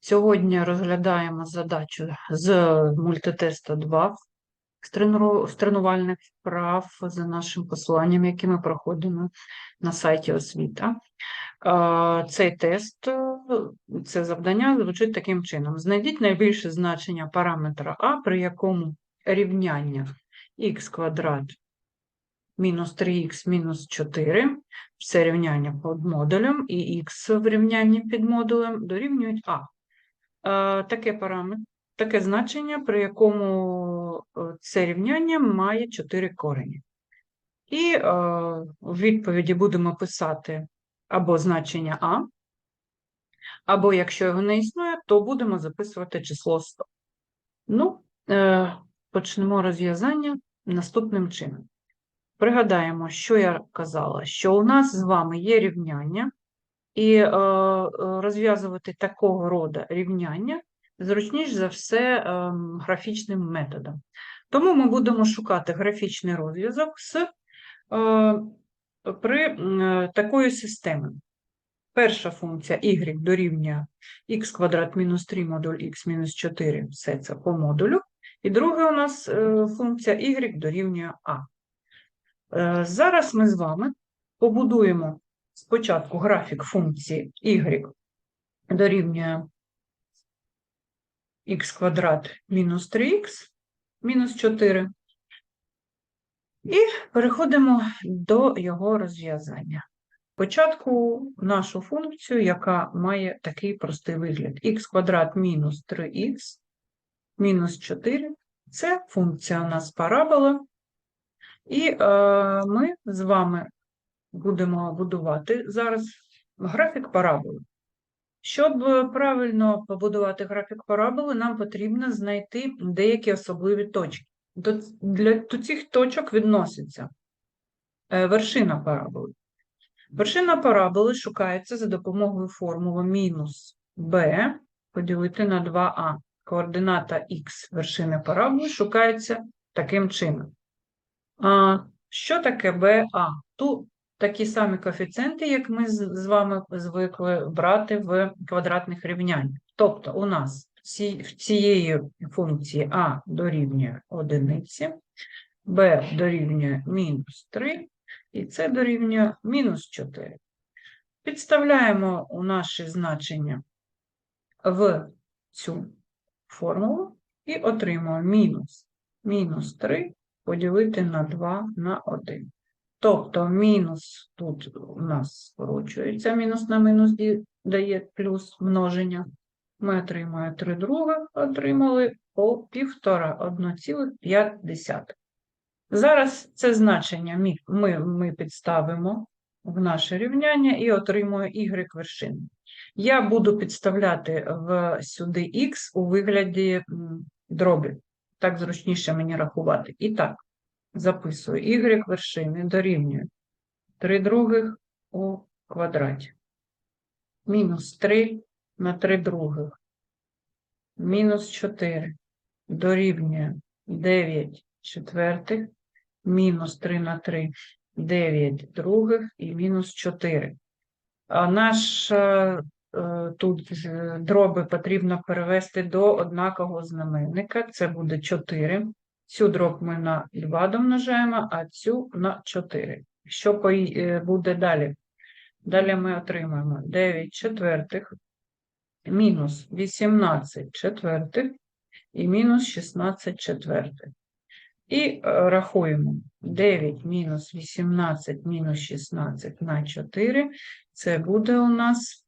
Сьогодні розглядаємо задачу з мультитесту 2 з тренувальних вправ за нашим посиланням, які ми проходимо на сайті освіта. Цей тест, це завдання звучить таким чином: знайдіть найбільше значення параметра А, при якому рівняння х квадрат мінус 3х мінус 4, це рівняння під модулем, і х в рівнянні під модулем дорівнюють А. Е, Таке параметр, таке значення, при якому е, це рівняння має 4 корені. І е, в відповіді будемо писати або значення А, або якщо його не існує, то будемо записувати число 100. Ну, е, почнемо розв'язання наступним чином. Пригадаємо, що я казала, що у нас з вами є рівняння, і е, е, розв'язувати такого роду рівняння зручніше за все е, графічним методом. Тому ми будемо шукати графічний розв'язок з, е, при такої системи. Перша функція y дорівнює х квадрат мінус 3 модуль х мінус 4, все це по модулю. І друга у нас функція y дорівнює. Е, Зараз ми з вами побудуємо спочатку графік функції y дорівнює х квадрат мінус 3х мінус 4. І переходимо до його розв'язання. Спочатку нашу функцію, яка має такий простий вигляд. х квадрат мінус 3х мінус 4 – це функція у нас парабола. І е, ми з вами будемо будувати зараз графік параболи. Щоб е, правильно побудувати графік параболи, нам потрібно знайти деякі особливі точки. До, для, до цих точок відноситься е, вершина параболи. Вершина параболи шукається за допомогою формули мінус b поділити на 2а. Координата х вершини параболи шукається таким чином. А, Що таке BA? Тут такі самі коефіцієнти, як ми з вами звикли брати в квадратних рівняннях. Тобто у нас в цієї функції А дорівнює одиниці, b дорівнює мінус 3, і С дорівнює мінус 4. Підставляємо у наші значення в цю формулу і отримуємо мінус мінус 3 поділити на 2 на 1. Тобто мінус тут у нас скорочується, мінус на мінус дає плюс множення. Ми отримаємо 3 друге, отримали по півтора 1,5. Зараз це значення ми, ми підставимо в наше рівняння і отримуємо y вершини. Я буду підставляти в сюди x у вигляді м, дробів. Так зручніше мені рахувати. І так, записую y вершини дорівнює 3 других у квадраті. Мінус 3 на 3 других. Мінус 4 дорівнює 9 четвертих. Мінус 3 на 3 9 других і мінус 4. А наш е, е, тут дроби потрібно перевести до однакового знаменника. Це буде 4. Цю дроб ми на 2 домножаємо, а цю на 4. Що е, буде далі? Далі ми отримаємо 9 четвертих, мінус 18 четвертих і мінус 16 четвертих. І е, рахуємо 9 мінус 18 мінус 16 на 4. Це буде у нас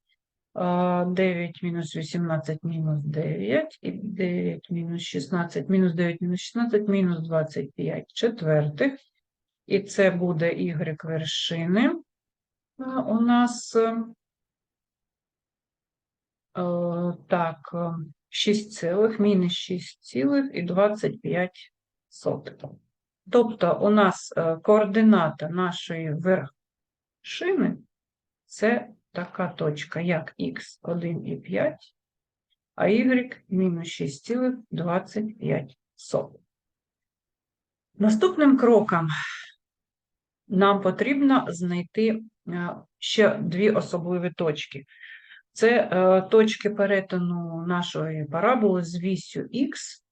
9 мінус 18 мінус 9. І 9 мінус 16 мінус 9 мінус 16 мінус 25 четвертих. І це буде y вершини. У нас так, е, 6 цілих, мінус 6 цілих і 25 сотих. Тобто у нас е, координата нашої вершини це така точка, як х 1,5, а y мінус 6,25. Наступним кроком нам потрібно знайти е, ще дві особливі точки. Це е, точки перетину нашої параболи з вісю х.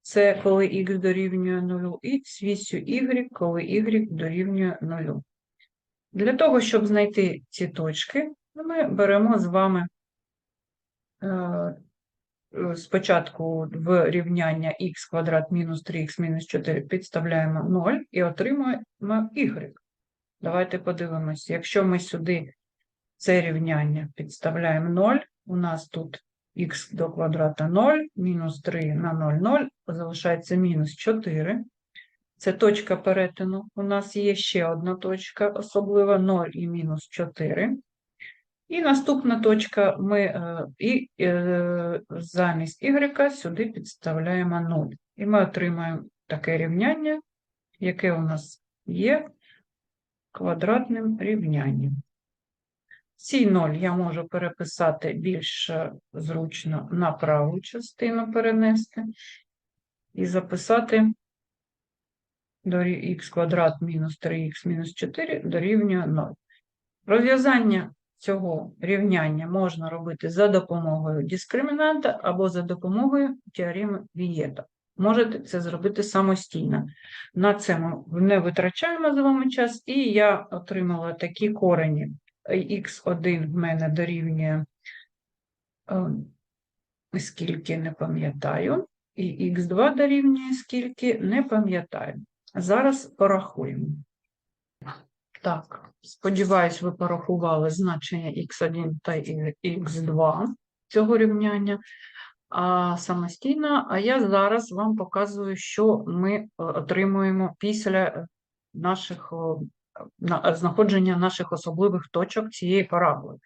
Це коли х дорівнює 0, і з вісю y, коли y дорівнює 0. Для того, щоб знайти ці точки, ми беремо з вами е, спочатку в рівняння х квадрат мінус 3х мінус 4 підставляємо 0 і отримуємо y. Давайте подивимося, якщо ми сюди це рівняння підставляємо 0, у нас тут х до квадрата 0, мінус 3 на 0, 0, залишається мінус 4. Це точка перетину. У нас є ще одна точка, особлива 0 і мінус 4. І наступна точка ми е, і е, замість y сюди підставляємо 0. І ми отримаємо таке рівняння, яке у нас є квадратним рівнянням. Ці 0 я можу переписати більш е, зручно на праву частину перенести і записати х квадрат мінус 3х мінус 4 дорівнює 0. Розв'язання цього рівняння можна робити за допомогою дискримінанта або за допомогою теореми Вієта. Можете це зробити самостійно. На це ми не витрачаємо з вами час, і я отримала такі корені. Х1 в мене дорівнює е, скільки не пам'ятаю, і х2 дорівнює скільки не пам'ятаю. Зараз порахуємо. Так, сподіваюсь, ви порахували значення х1 та х2 цього рівняння а, самостійно, а я зараз вам показую, що ми е, отримуємо після наших, на, знаходження наших особливих точок цієї параболи.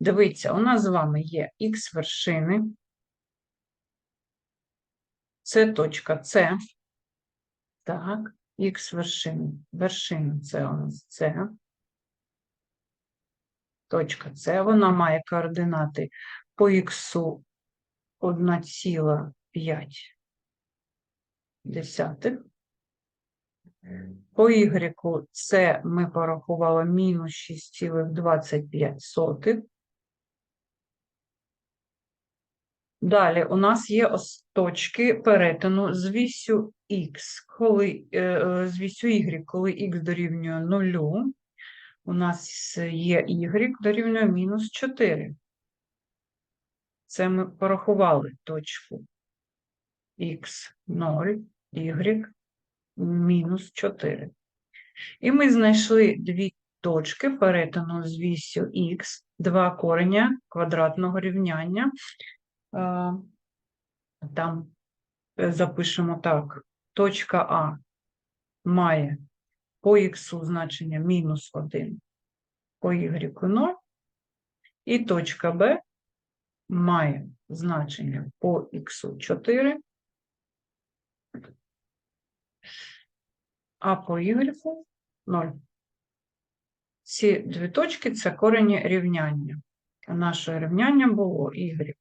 Дивіться, у нас з вами є х вершини, це точка С, так, х вершини. Вершина це у нас С. Точка С, вона має координати по х 1,5. По y це ми порахували мінус 6,25. Далі у нас є точки перетину з вісю х, коли, е, з вісю y, коли х дорівнює 0, у нас є y дорівнює мінус 4. Це ми порахували точку х 0, y мінус 4. І ми знайшли дві точки перетину з вісю х, два кореня квадратного рівняння. Там е, запишемо так, точка А має по х значення мінус 1, по y 0, і точка Б має значення по х 4, а по y 0. Ці дві точки це корені рівняння. Наше рівняння було y,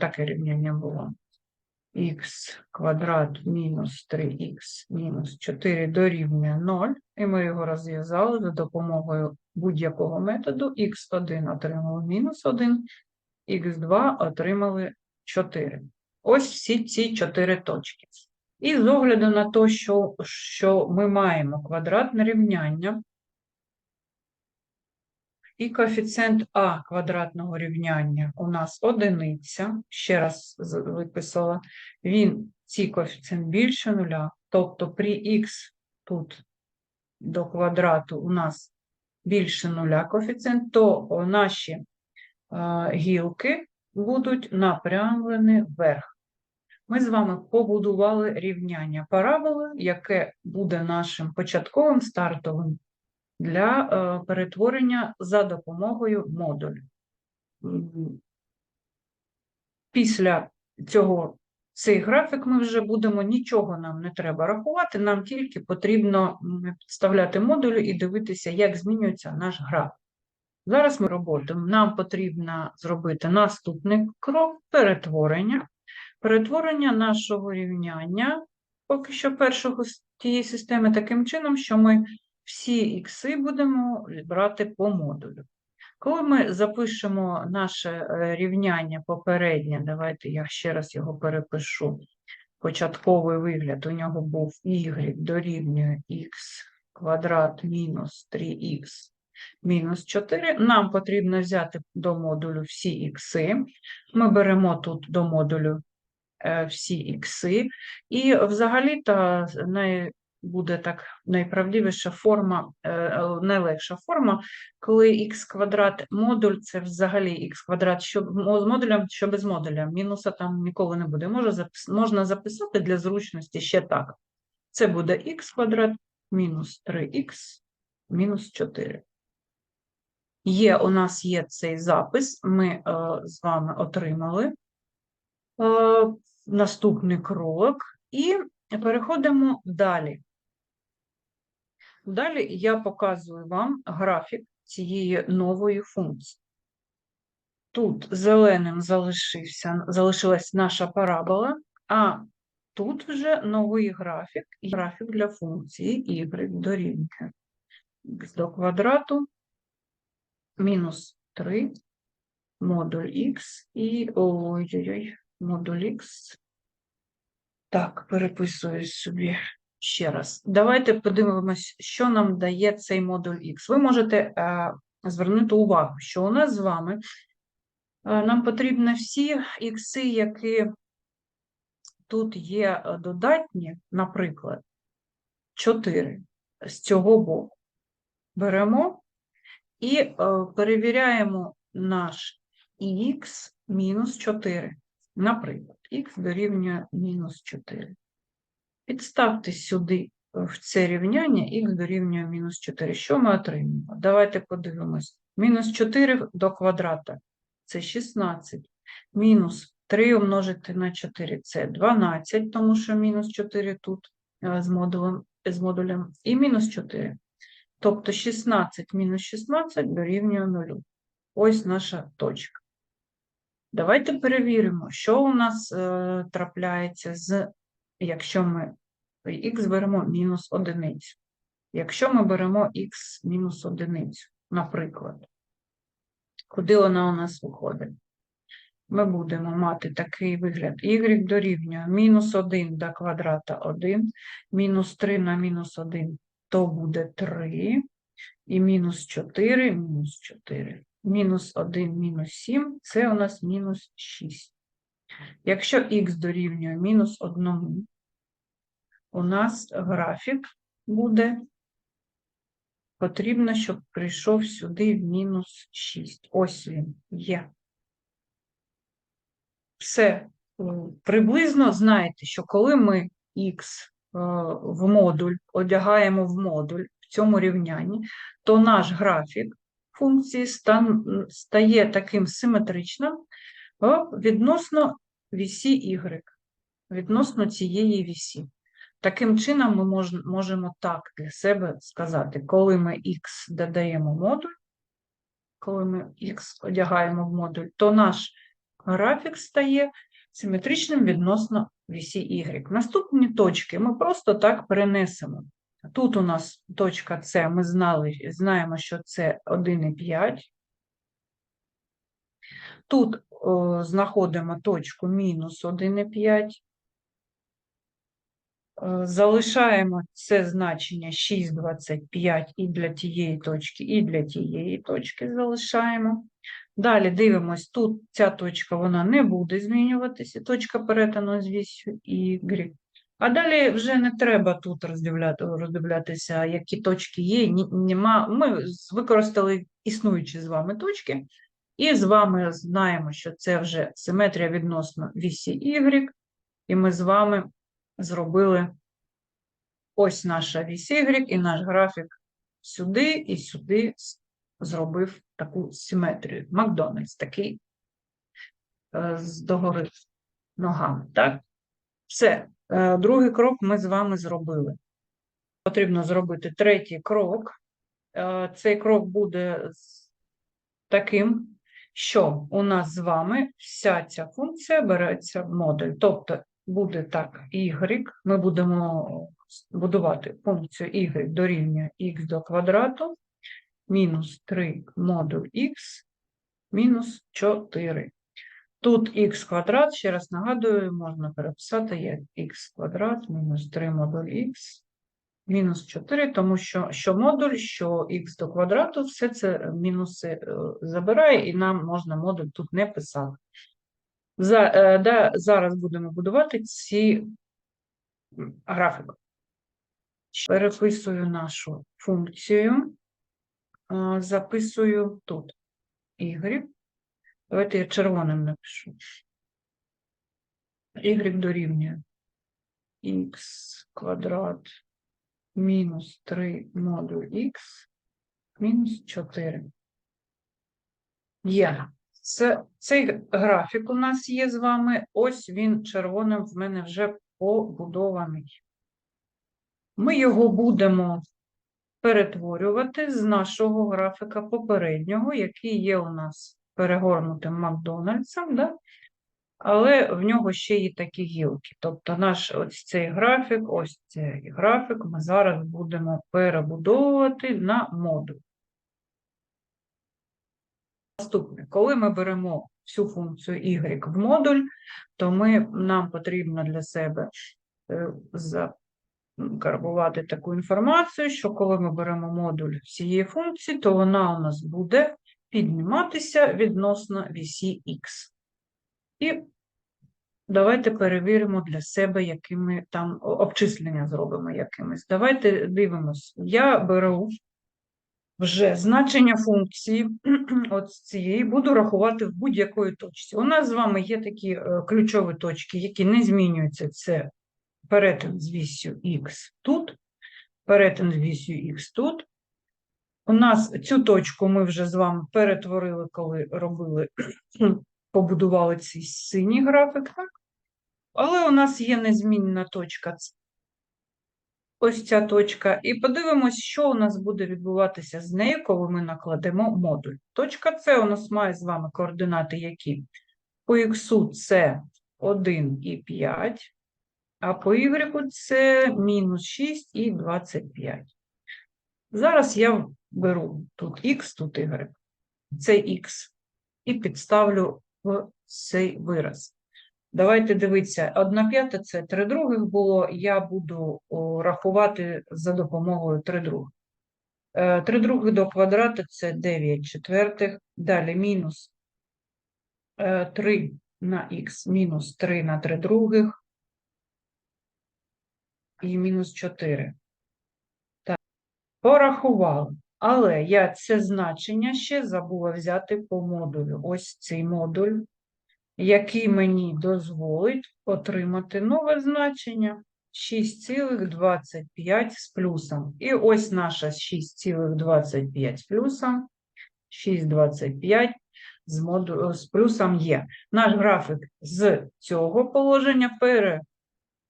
таке рівняння було х квадрат мінус 3х мінус 4 дорівнює 0, і ми його розв'язали за допомогою будь-якого методу. х1 отримали мінус 1, х2 отримали 4. Ось всі ці чотири точки. І з огляду на те, що, що ми маємо квадратне рівняння, і коефіцієнт А квадратного рівняння у нас одиниця, ще раз виписала, він цей коефіцієнт більше нуля, тобто при х тут до квадрату у нас більше нуля коефіцієнт, то наші гілки будуть напрямлені вверх. Ми з вами побудували рівняння параболи, яке буде нашим початковим стартовим для е, перетворення за допомогою модулю. Після цього цей графік ми вже будемо, нічого нам не треба рахувати, нам тільки потрібно підставляти модулі і дивитися, як змінюється наш графік. Зараз ми роботимо. Нам потрібно зробити наступний крок перетворення. Перетворення нашого рівняння, поки що першого з тієї системи, таким чином, що ми всі ікси будемо брати по модулю. Коли ми запишемо наше е, рівняння попереднє, давайте я ще раз його перепишу. Початковий вигляд у нього був y дорівнює x квадрат мінус 3х мінус 4. Нам потрібно взяти до модулю всі ікси. Ми беремо тут до модулю е, всі ікси. І взагалі-то най, буде так найправдивіша форма, е, е, найлегша форма, коли х квадрат модуль, це взагалі х квадрат що з модулем, що без модуля. Мінуса там ніколи не буде. Може можна записати для зручності ще так. Це буде х квадрат мінус 3х мінус 4. Є, у нас є цей запис, ми е, з вами отримали е, наступний крок і переходимо далі. Далі я показую вам графік цієї нової функції. Тут зеленим залишився, залишилась наша парабола, а тут вже новий графік, і графік для функції y дорівнює х до квадрату мінус 3 модуль х і ой-ой-ой, модуль х. Так, переписую собі ще раз. Давайте подивимось, що нам дає цей модуль х. Ви можете е, звернути увагу, що у нас з вами е, нам потрібно всі ікси, які тут є е, додатні, наприклад, 4 з цього боку. Беремо і перевіряємо наш х мінус 4. Наприклад, х дорівнює мінус 4. Підставте сюди е, в це рівняння х дорівнює мінус 4. Що ми отримаємо? Давайте подивимось. Мінус 4 до квадрата – це 16. Мінус 3 умножити на 4 – це 12, тому що мінус 4 тут е, з модулем, з модулем. І мінус 4. Тобто 16 мінус 16 дорівнює 0. Ось наша точка. Давайте перевіримо, що у нас е, трапляється з, якщо ми х беремо мінус одиницю. Якщо ми беремо х мінус одиницю, наприклад, куди вона у нас виходить? Ми будемо мати такий вигляд. y дорівнює мінус 1 до квадрата 1, мінус 3 на мінус 1 то буде 3, і мінус 4, мінус 4. Мінус 1, мінус 7 це у нас мінус 6. Якщо х дорівнює мінус 1, у нас графік буде потрібно, щоб прийшов сюди в мінус 6. Ось він є. Все. Приблизно знаєте, що коли ми х в модуль, одягаємо в модуль в цьому рівнянні, то наш графік функції стає таким симетричним відносно вісі y, відносно цієї вісі. Таким чином, ми мож, можемо так для себе сказати, коли ми x додаємо модуль, коли ми x одягаємо в модуль, то наш графік стає симетричним відносно вісі y. Наступні точки ми просто так перенесемо. Тут у нас точка С, ми знали, знаємо, що це 1,5. Тут о, знаходимо точку мінус 1,5. Е, Залишаємо це значення 6,25 і для тієї точки, і для тієї точки залишаємо. Далі дивимось, тут ця точка вона не буде змінюватися, точка перетину з вісю Y. А далі вже не треба тут роздивляти, роздивлятися, які точки є, нема. Ми використали існуючі з вами точки, і з вами знаємо, що це вже симетрія відносно вісі Y, і ми з вами зробили ось наша вісь Y, і наш графік сюди і сюди зробив таку симетрію. Макдональдс такий е, з догори ногами. Так? Все. Е, Другий крок ми з вами зробили. Потрібно зробити третій крок. Е, Цей крок буде таким, що у нас з вами вся ця функція береться в модуль. Тобто буде так y, ми будемо будувати функцію y дорівнює x до квадрату, мінус 3 модуль х мінус 4. Тут х квадрат, ще раз нагадую, можна переписати як х квадрат мінус 3 модуль х мінус 4, тому що що модуль, що х до квадрату, все це мінуси е, забирає, і нам можна модуль тут не писати. За, е, да, зараз будемо будувати ці графіки. Переписую нашу функцію, записую тут y. Давайте я червоним напишу. y дорівнює х квадрат мінус 3 модуль х мінус 4. Є. Це, цей графік у нас є з вами. Ось він червоним в мене вже побудований. Ми його будемо перетворювати з нашого графіка попереднього, який є у нас перегорнутим Макдональдсом, да? Але в нього ще є такі гілки. Тобто наш ось цей графік, ось цей графік ми зараз будемо перебудовувати на модуль. Наступне, коли ми беремо всю функцію y в модуль, то ми, нам потрібно для себе е, закарбувати таку інформацію, що коли ми беремо модуль всієї функції, то вона у нас буде підніматися відносно вісі х. І давайте перевіримо для себе, якими там обчислення зробимо якимись. Давайте дивимось. Я беру вже значення функції от цієї буду рахувати в будь-якої точці. У нас з вами є такі е, ключові точки, які не змінюються. Це перетин з вісю х тут, перетин з вісю х тут. У нас цю точку ми вже з вами перетворили, коли робили, побудували цей синій графік, так? Але у нас є незмінна точка. Ось ця точка. І подивимось, що у нас буде відбуватися з нею, коли ми накладемо модуль. Точка С у нас має з вами координати які? По х це 1 і 5, а по y це мінус 6 і 25. Зараз я беру тут х, тут y. Це х. І підставлю цей вираз. Давайте дивитися, 1 п'ята це 3 других було, я буду рахувати за допомогою 3 других. 3 других до квадрату це 9 четвертих, далі мінус 3 на х, мінус 3 на 3 других і мінус 4. Так, порахували. Але я це значення ще забула взяти по модулю. Ось цей модуль який мені дозволить отримати нове значення 6,25 з плюсом. І ось наша 6,25 з плюсом, 6,25 з, моду... з плюсом є. Наш графік з цього положення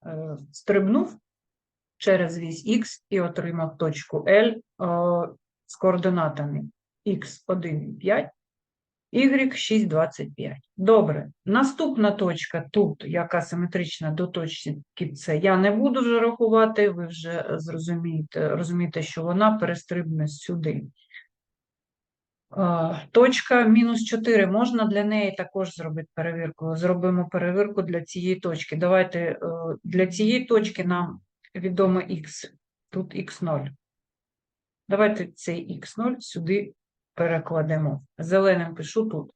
перестрибнув через вісь Х і отримав точку L о, з координатами Х1,5 Y 6,25. Добре. Наступна точка тут, яка симетрична до точки С, я не буду вже рахувати, ви вже зрозумієте, розумієте, що вона перестрибне сюди. Точка мінус 4, можна для неї також зробити перевірку. Зробимо перевірку для цієї точки. Давайте е, для цієї точки нам відомо х, тут х0. Давайте цей х0 сюди перекладемо. Зеленим пишу тут.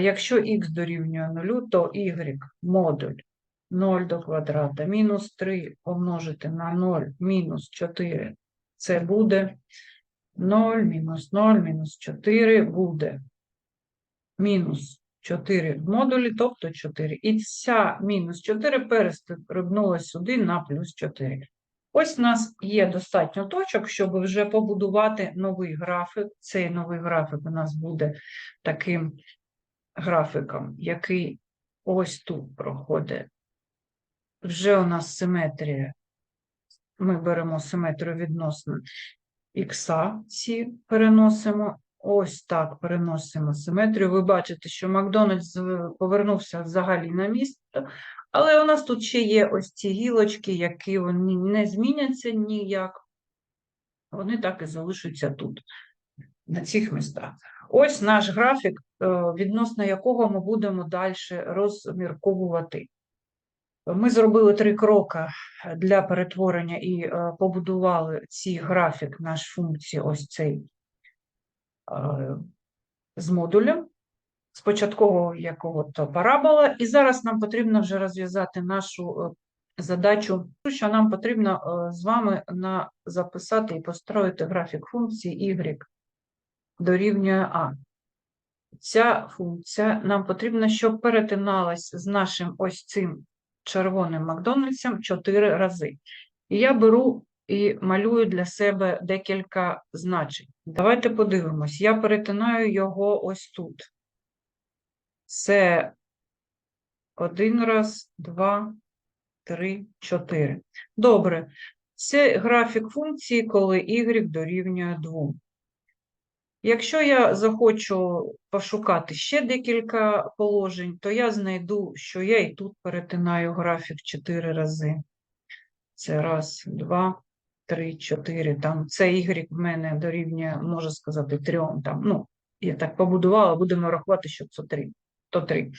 Якщо х дорівнює 0, то y модуль 0 до квадрата мінус 3 помножити на 0 мінус 4. Це буде 0 мінус 0 мінус 4 буде мінус 4 в модулі, тобто 4. І ця мінус 4 перестрибнула сюди на плюс 4. Ось у нас є достатньо точок, щоб вже побудувати новий графік. Цей новий графік у нас буде таким графіком, який ось тут проходить. Вже у нас симетрія. Ми беремо симетрію відносно ці переносимо. Ось так переносимо симетрію. Ви бачите, що Макдональдс повернувся взагалі на місце, але у нас тут ще є ось ці гілочки, які вони не зміняться ніяк. Вони так і залишаться тут. на цих містах. Ось наш графік, е, відносно якого ми будемо далі розмірковувати. Ми зробили три кроки для перетворення і е, побудували цей графік, наш функції, ось цей е, з модулем, з початкового якого-то парабола. І зараз нам потрібно вже розв'язати нашу е, задачу, що нам потрібно е, з вами на, записати і построїти графік функції y дорівнює А. Ця функція нам потрібна, щоб перетиналась з нашим ось цим червоним Макдональдсом 4 рази. І я беру і малюю для себе декілька значень. Давайте подивимось. Я перетинаю його ось тут. Це один раз, два, три, чотири. Добре. Це графік функції, коли y дорівнює 2. Якщо я захочу пошукати ще декілька положень, то я знайду, що я і тут перетинаю графік 4 рази. Це раз, два, три, чотири. Там це y в мене дорівнює, можу сказати, трьом. Там, ну, я так побудувала, будемо рахувати, що це 3. То 3.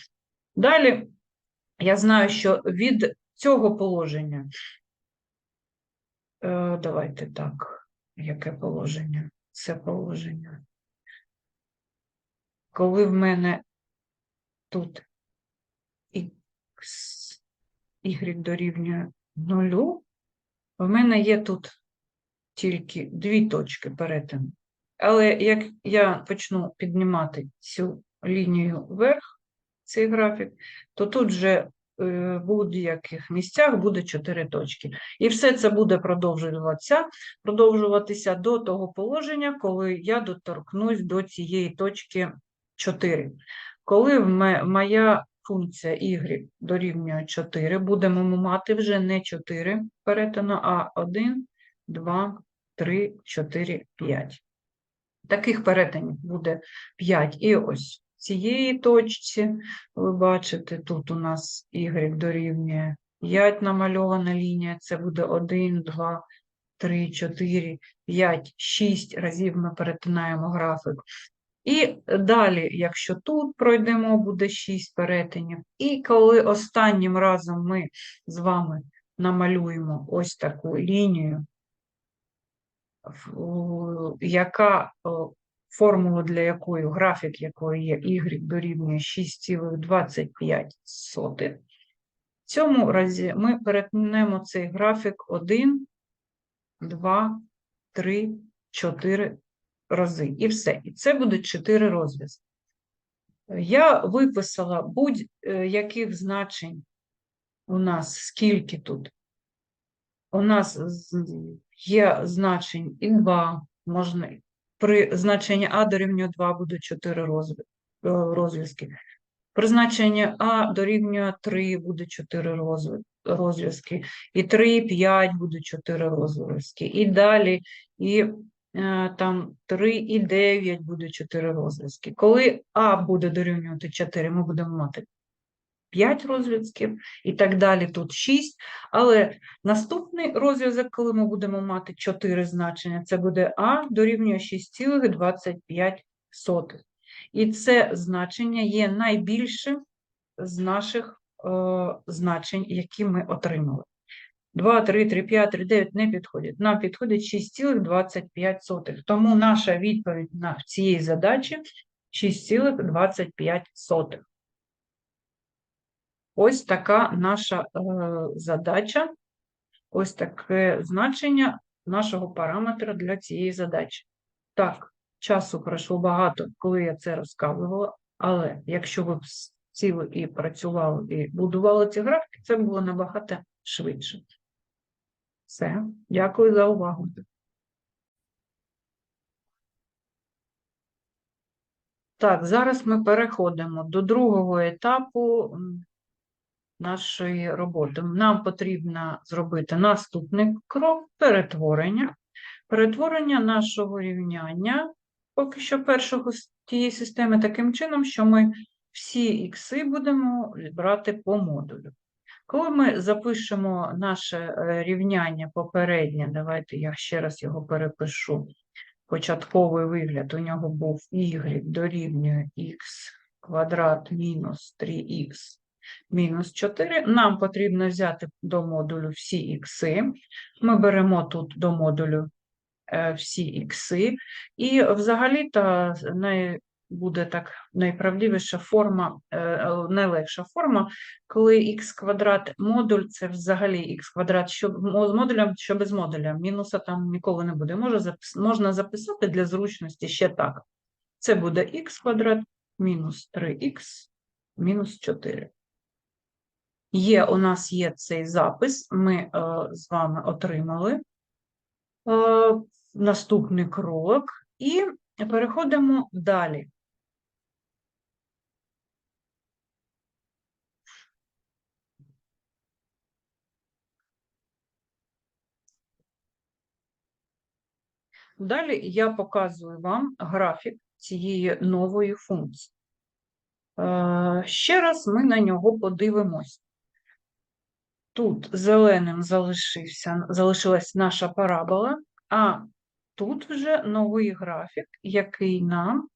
Далі я знаю, що від цього положення. Е, давайте так, яке положення? Це положення. Коли в мене тут x, y дорівнює нулю, в мене є тут тільки дві точки перетину. Але як я почну піднімати цю лінію вверх, цей графік, то тут вже е, в будь-яких місцях буде 4 точки. І все це буде продовжуватися, продовжуватися до того положення, коли я доторкнусь до цієї точки 4. Коли моя функція y дорівнює 4, будемо мати вже не 4 перетину, а 1, 2, 3, 4, 5. Таких перетинів буде 5. І ось в цієї точці, ви бачите, тут у нас y дорівнює 5 намальована лінія, це буде 1, 2, 3, 4, 5, 6 разів ми перетинаємо графік. І далі, якщо тут пройдемо, буде 6 перетинів. І коли останнім разом ми з вами намалюємо ось таку лінію, яка формула для якої, графік якої є y дорівнює 6,25. В цьому разі ми перетнемо цей графік 1, 2, 3, 4 рази. І все. І це буде 4 розв'язки. Я виписала будь-яких значень у нас скільки тут. У нас є значень і 2, можна при значенні А дорівнює 2 буде 4 е, розв'язки. При значенні А дорівнює 3 буде 4 розв'язки. І 3, і 5 буде 4 розв'язки. І далі, і е, там 3 і 9 буде 4 розв'язки. Коли А буде дорівнювати 4, ми будемо мати 5 розв'язків і так далі, тут 6. Але наступний розв'язок, коли ми будемо мати 4 значення, це буде А дорівнює 6,25. І це значення є найбільшим з наших е, значень, які ми отримали. 2, 3, 3, 5, 3, 9 не підходять. Нам підходить 6,25. Тому наша відповідь на цієї задачі 6,25. Ось така наша е, задача, ось таке значення нашого параметра для цієї задачі. Так, часу пройшло багато, коли я це розказувала, але якщо ви сіли і працювали, і будували ці графіки, це було набагато швидше. Все, дякую за увагу. Так, зараз ми переходимо до другого етапу нашої роботи. Нам потрібно зробити наступний крок перетворення. Перетворення нашого рівняння, поки що першого з тієї системи, таким чином, що ми всі ікси будемо брати по модулю. Коли ми запишемо наше е, рівняння попереднє, давайте я ще раз його перепишу. початковий вигляд у нього був y дорівнює x квадрат мінус 3х мінус 4. Нам потрібно взяти до модулю всі ікси. Ми беремо тут до модулю е, всі ікси. І взагалі-то буде так найправдивіша форма, е, найлегша форма, коли х квадрат модуль, це взагалі х квадрат що з модулем, що без модуля. Мінуса там ніколи не буде. Може можна записати для зручності ще так. Це буде х квадрат мінус 3х мінус 4. Є, у нас є цей запис, ми е, з вами отримали е, наступний крок і переходимо далі. Далі я показую вам графік цієї нової функції. Е, Ще раз ми на нього подивимось. Тут зеленим залишився, залишилась наша парабола, а тут вже новий графік, який нам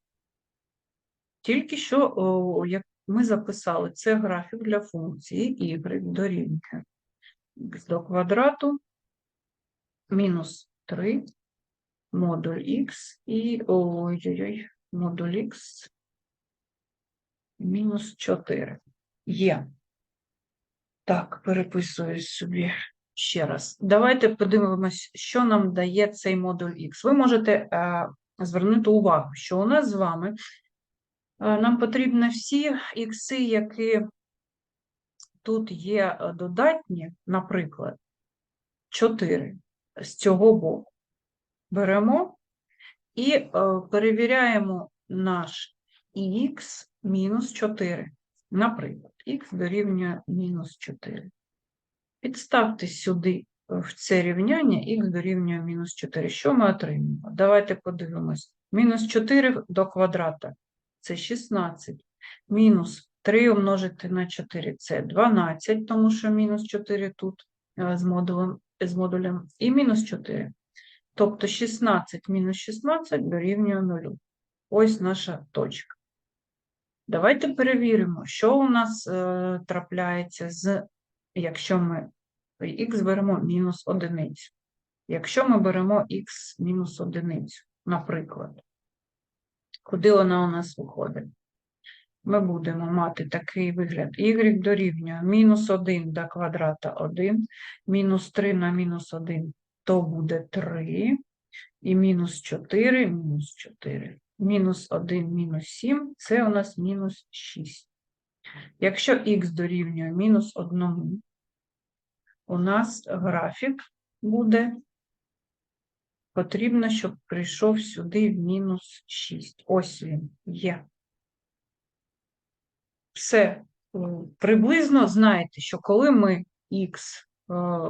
тільки що о, як ми записали. Це графік для функції y дорівнює х до квадрату мінус 3 модуль х і ой-ой-ой, модуль х мінус 4. Є. Так, переписую собі ще раз. Давайте подивимось, що нам дає цей модуль X. Ви можете е, звернути увагу, що у нас з вами е, нам потрібно всі ікси, які тут є е, додатні, наприклад, 4 з цього боку. Беремо і перевіряємо наш х мінус 4. Наприклад, х дорівнює мінус 4. Підставте сюди е, в це рівняння х дорівнює мінус 4. Що ми отримаємо? Давайте подивимось. Мінус 4 до квадрата – це 16. Мінус 3 умножити на 4 – це 12, тому що мінус 4 тут е, з модулем, з модулем. І мінус 4. Тобто 16 мінус 16 дорівнює 0. Ось наша точка. Давайте перевіримо, що у нас е, трапляється з, якщо ми х беремо мінус одиницю. Якщо ми беремо х мінус одиницю, наприклад, куди вона у нас виходить? Ми будемо мати такий вигляд. y дорівнює мінус 1 до квадрата 1, мінус 3 на мінус 1, то буде 3, і мінус 4, мінус 4. Мінус 1, мінус 7 – це у нас мінус 6. Якщо х дорівнює мінус 1, у нас графік буде, потрібно, щоб прийшов сюди в мінус 6. Ось він є. Все. Приблизно знаєте, що коли ми х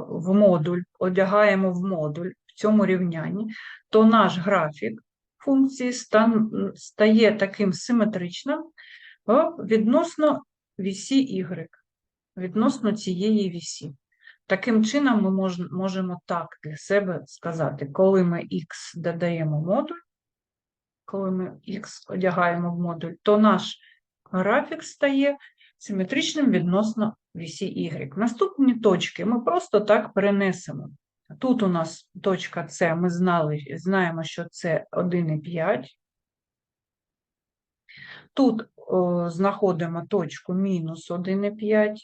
в модуль одягаємо в модуль в цьому рівнянні, то наш графік функції стає таким симетричним відносно вісі y, відносно цієї вісі. Таким чином, ми мож- можемо так для себе сказати, коли ми х додаємо модуль, коли ми х одягаємо в модуль, то наш графік стає симетричним відносно вісі y. Наступні точки ми просто так перенесемо. Тут у нас точка С, ми знали, знаємо, що це 1,5. Тут о, знаходимо точку мінус 1,5.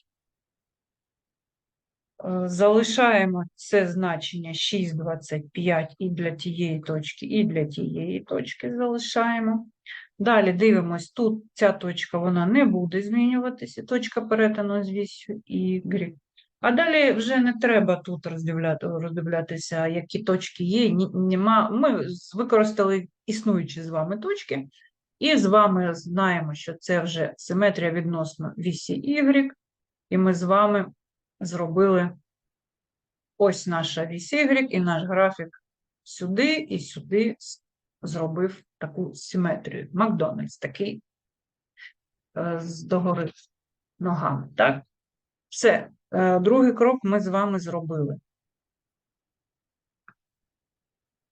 Е, Залишаємо це значення 6,25 і для тієї точки, і для тієї точки залишаємо. Далі дивимось, тут ця точка вона не буде змінюватися, точка перетину з вісю Y. А далі вже не треба тут роздивляти, роздивлятися, які точки є, нема. Ми використали існуючі з вами точки, і з вами знаємо, що це вже симетрія відносно вісі Y, і ми з вами зробили ось наша вісь Y, і наш графік сюди і сюди зробив таку симетрію. Макдональдс такий е, з догори ногами. Так? Все. Е, Другий крок ми з вами зробили.